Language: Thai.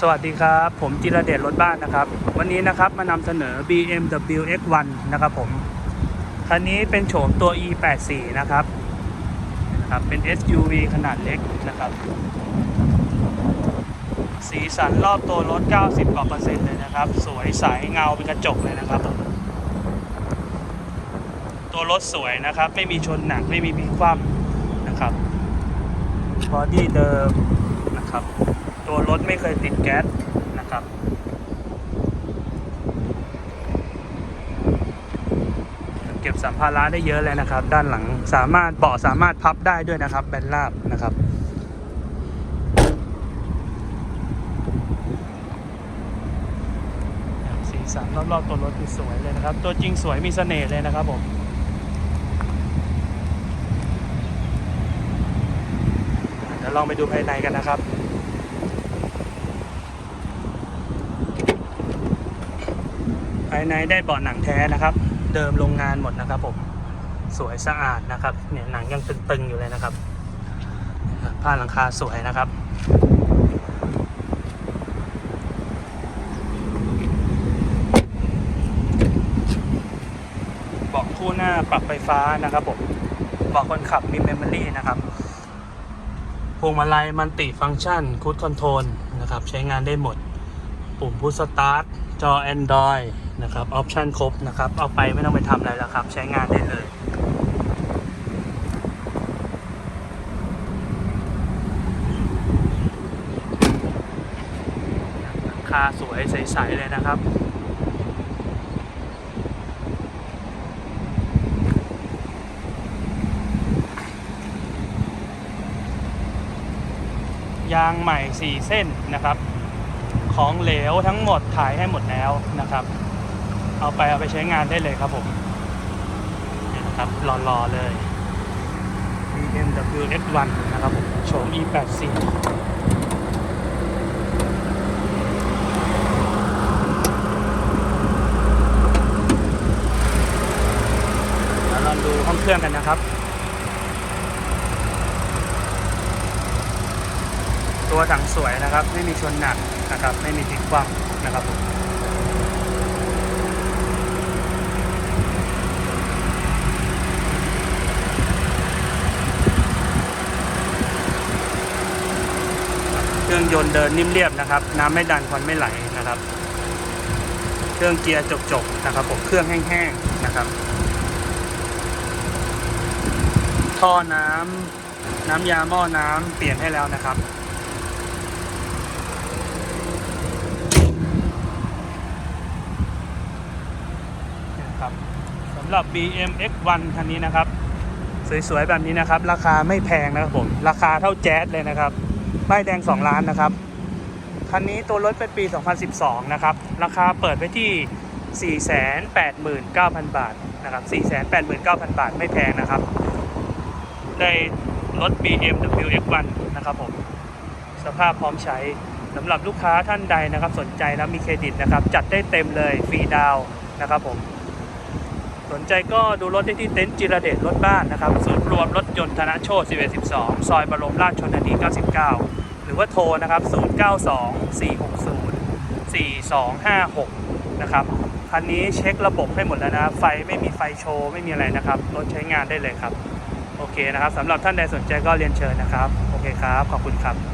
สวัสดีครับ ผมจิรเดชรถบ้านนะครับ วันนี้นะครับมานำเสนอ BMW X1 นะครับผมคันนี้เป็นโฉมตัว E84 นะครับนะครับเป็น SUV ขนาดเล็กนะครับ สีสันรอบตัวรถ 90กว่าเปอร์เซ็นต์เลยนะครับ สวยใสเงาเป็นกระจกเลยนะครับผมตัวรถสวยนะครับ ไม่มีชนหนักไม่มีพลิกคว่ำนะครับบอดี้เดิมนะครับ รถไม่เคยติดแก๊สนะครับเก็บสัมภาระได้เยอะเลยนะครับ ด้านหลังสามารถเบาะสามารถพับได้ด้วยนะครับแบนราบนะครับสีสันรอบๆตัวรถสวยเลยนะครับ ตัวจริงสวยมีเสน่ห์เลยนะครับผมเดี๋ยวลองไปดูภายในกันนะครับ ภายในได้เบาะหนังแท้นะครับ เดิมโรงงานหมดนะครับผมสวยสะอาดนะครับเนี่ยหนังยังตึงๆอยู่เลยนะครับ ผ้าหลังคาสวยนะครับเบาะคู่หน้าปรับไฟฟ้านะครับผมเบาะคนขับมีเมมโมรี่นะครับ พวงมาลัยมันติฟังก์ชันคูดคอนโทรลนะครับ ใช้งานได้หมด ปุ่มพุชสตาร์ทจอ Android นะครับออปชันครบนะครับ เอาไปไม่ต้องไปทำอะไรแล้วครับ ใช้งานได้เลยหลังคาสวยใส ๆ เลยนะครับ ยางใหม่ 4 เส้นนะครับ ของเหลวทั้งหมดถ่ายให้หมดแล้วนะครับ เอาไปเอาไปใช้งานได้เลยครับผมนี่นะครับรอๆเลย BMW X1 นะครับผมโฉม E84 แล้วเราดูห้องเครื่องกันนะครับ ตัวถังสวยนะครับ ไม่มีชนหนักนะครับ ไม่มีพลิกคว่ำนะครับผมเครื่องยนต์เดินนิ่มเรียบนะครับ น้ำไม่ดันควันไม่ไหลนะครับ เครื่องเกียร์จกๆนะครับผมเครื่องแห้งๆนะครับท่อน้ำน้ำยาหม้อน้ำเปลี่ยนให้แล้วนะครับสำหรับ BM X1 คันนี้นะครับ สวยๆแบบนี้นะครับ ราคาไม่แพงนะครับผม ราคาเท่าแจ๊สเลยนะครับป้ายแดง 2 ล้านนะครับ คันนี้ตัวรถเป็นปี 2012 นะครับ ราคาเปิดไปที่ 489,000 บาทนะครับ 489,000 บาทไม่แพงนะครับ ได้รถ BMW X1 นะครับผม สภาพพร้อมใช้สำหรับลูกค้าท่านใดนะครับ สนใจแล้วมีเครดิตนะครับ จัดได้เต็มเลยฟรีดาวน์นะครับผม สนใจก็ดูรถได้ที่เต็นท์จิรเดชรถบ้านนะครับศูนย์รวมรถยนต์ธนโชต1112 ซอยบรมราชชนนี99 หรือว่าโทรนะครับ 092 460 4256 นะครับคันนี้เช็คระบบให้หมดแล้วนะไฟไม่มีไฟโชว์ ไม่มีอะไรนะครับ รถใช้งานได้เลยครับ โอเคนะครับสำหรับท่านใดสนใจก็เรียนเชิญนะครับ โอเคครับ ขอบคุณครับ